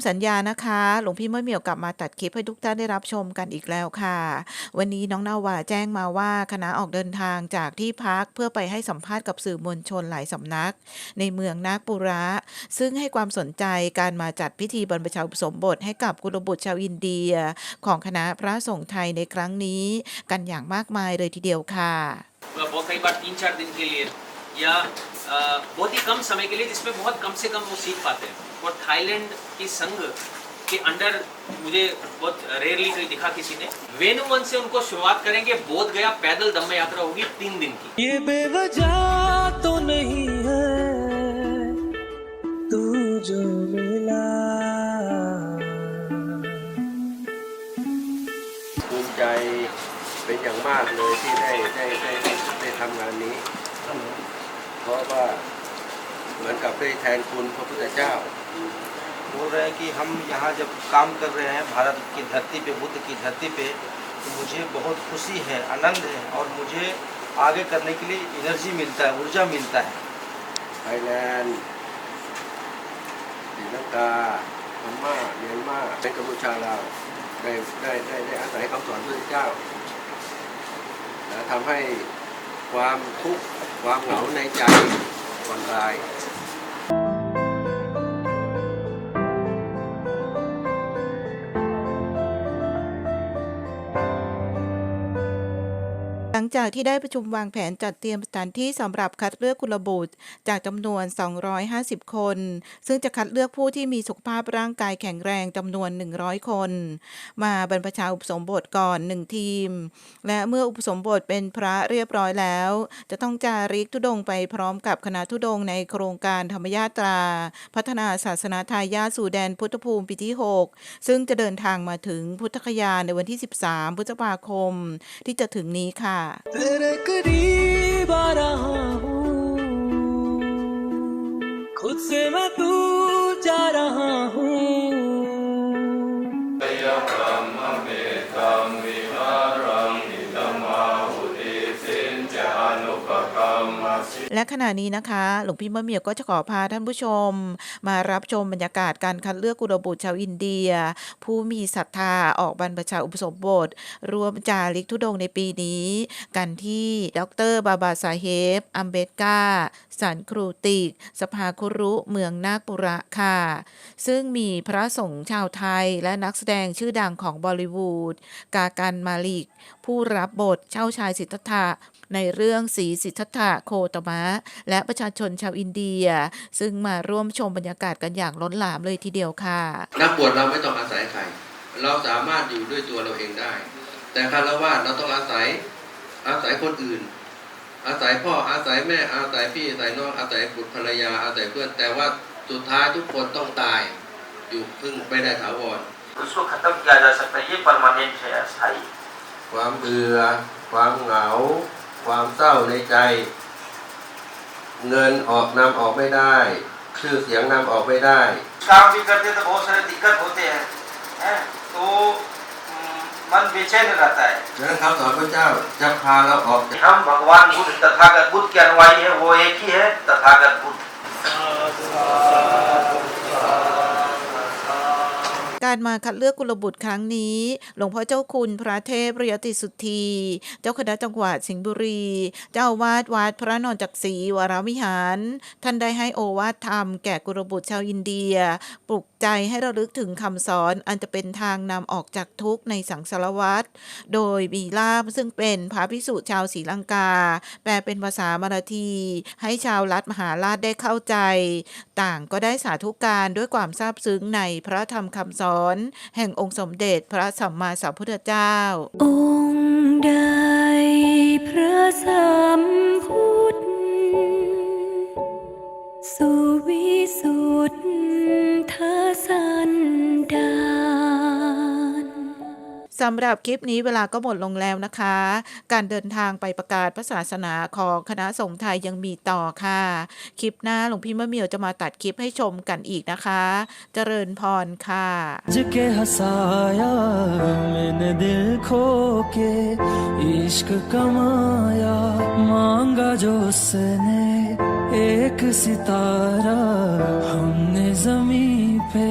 ำสัญญานะคะ หลวงพี่มะเหมี่ยวกลับมาตัดคลิปให้ทุกท่านได้รับชมกันอีกแล้วค่ะ วันนี้น้องนาวาแจ้งมาว่าคณะออกเดินทางจากที่พักเพื่อไปให้สัมภาษณ์กับสื่อมวลชนหลายสำนัก ในเมืองนาคปุระ ซึ่งให้ความสนใจการมาจัดพิธีบรรพชาอุปสมบทให้กับกุลบุตรชาวอินเดีย ของคณะพระสงฆ์ไทยในครั้งนี้ กันอย่างมากมายเลยทีเดียวค่ะ बहुत कई बार तीन चार दिन के लिए या अ, बहुत ही कम समय के लिए जिसमें बहुत कम से कम वो सीख पाते हैं और थाईलैंड की संघ के अंडर मुझे बहुत रेयरली कहीं दिखा किसी ने वेनुवन से उनको शुरुआत करेंगे बोध गया पैदल दम्म यात्रा होगी तीन दिन की ये बेवजह तो नहीं है तू जो मिला ภูมิใจเป็นอย่างมากเลยที่ได้ได้ได้ได้ทำงานนี้ เพราะว่าเหมือนกับได้แทนคุณพระพุทธเจ้า बोल रहे हैं कि हम यहाँ जब काम कर रहे हैं भारत की धरती पे बुद्ध की धरती पे तो मुझे बहुत खुशी है आनंद है और मुझे आगे करने के लिए एनर्जी मिलता है ऊर्जा मिलता है ไทยแลนด์ศรีลังกาพม่าเมียนมาเป็นกัมพูชาลาวได้ได้ได้ได้อาศัยคำสอนพระพุทธเจ้าและทำให้ความทุกข์ความเหงาในใจผ่อนคลาย หลังจากที่ได้ประชุมวางแผนจัดเตรียมสถานที่สำหรับคัดเลือกกุลบุตรจากจำนวน 250 คน ซึ่งจะคัดเลือกผู้ที่มีสุขภาพร่างกายแข็งแรงจำนวน 100 คน มาบรรพชาอุปสมบทก่อน 1 ทีม และเมื่ออุปสมบทเป็นพระเรียบร้อยแล้ว จะต้องจาริกธุดงไปพร้อมกับคณะธุดงในโครงการธรรมยาตรา พัฒนาศาสนาทายาสู่แดนพุทธภูมิปีที่ 6 ซึ่งจะเดินทางมาถึงพุทธคยาในวันที่ 13 พฤษภาคม ที่จะถึงนี้ค่ะค่ะ และขณะนี้นะคะ หลวงพี่มะเหมียวก็จะขอพาท่านผู้ชม มารับชมบรรยากาศการคัดเลือกกุลบุตรชาวอินเดีย ผู้มีศรัทธาออกบรรพชาอุปสมบทรวมจาริกธุดงค์ในปีนี้ กันที่ดรบาบาซาเฮบอัมเบดกาสันครูติก สภาคุรุเมืองนาคปุระค่ะ ซึ่งมีพระสงฆ์ชาวไทยและนักแสดงชื่อดังของบอลิวูดกากันมาลิก ผู้รับบทเช่าชายสิทธัตถะในเรื่องสีสิทธัตถะโคตมะและประชาชนชาวอินเดีย ซึ่งมาร่วมชมบรรยากาศกันอย่างล้นหลามเลยทีเดียวค่ะ นักบวชเราไม่ต้องอาศัยใคร เราสามารถอยู่ด้วยตัวเราเองได้ แต่คารวะเราต้องอาศัยอาศัยคนอื่น อาศัยพ่ออาศัยแม่อาศัยพี่อาศัยน้องอาศัยบุตรภรรยาอาศัยเพื่อนแต่ว่าสุดท้ายทุกคนต้องตายอยู่พึ่งไม่ได้ถาวรความเบื่อความเหงา ความเศร้าในใจ เงินออกนำออกไม่ได้ ชื่อเสียงนำออกไม่ได้ काम भी करते तो बहुत सारे दिक्कत होते हैं हैं तो हम्म, मन बेचैन रहता है ดังนั้นคำสอนพระเจ้าจะพาเราออกจาก हम भगवान बुद्ध तथागत बुद्ध के अनुयायी है वो एक ही है तथागत बुद्ध การมาคัดเลือกกุลบุตรครั้งนี้ หลวงพ่อเจ้าคุณพระเทพระยติสุทธี เจ้าคณะจังหวัดสิงห์บุรี เจ้าอาวาดวัดพระนอนจักรีวรวิหาร ท่านได้ให้โอวาทธรรมแก่กุลบุตรชาวอินเดีย ปลุกใจให้ระลึกถึงคำสอนอันจะเป็นทางนำออกจากทุกข์ในสังสารวัฏ โดยมีลาบซึ่งเป็นพระพิสุชาวศรีลังกา แปลเป็นภาษามราที ให้ชาวรัฐมหาราชได้เข้าใจ ต่างก็ได้สาธุการด้วยความซาบซึ้งในพระธรรมคำสอนแห่งองค์สมเด็จพระสัมมาสัมพุทธเจ้า องค์ใดพระสัมพุทธ สำหรับคลิปนี้เวลาก็หมดลงแล้วนะคะ การเดินทางไปประกาศพระศาสนาของคณะสงฆ์ไทยยังมีต่อค่ะ คลิปหน้าหลวงพี่มะเหมียวจะมาตัดคลิปให้ชมกันอีกนะคะ เจริญพรค่ะ आज के हंसाया मैंने दिल खो के इश्क कमाया मांगा जो उसने एक सितारा हमने जमी पे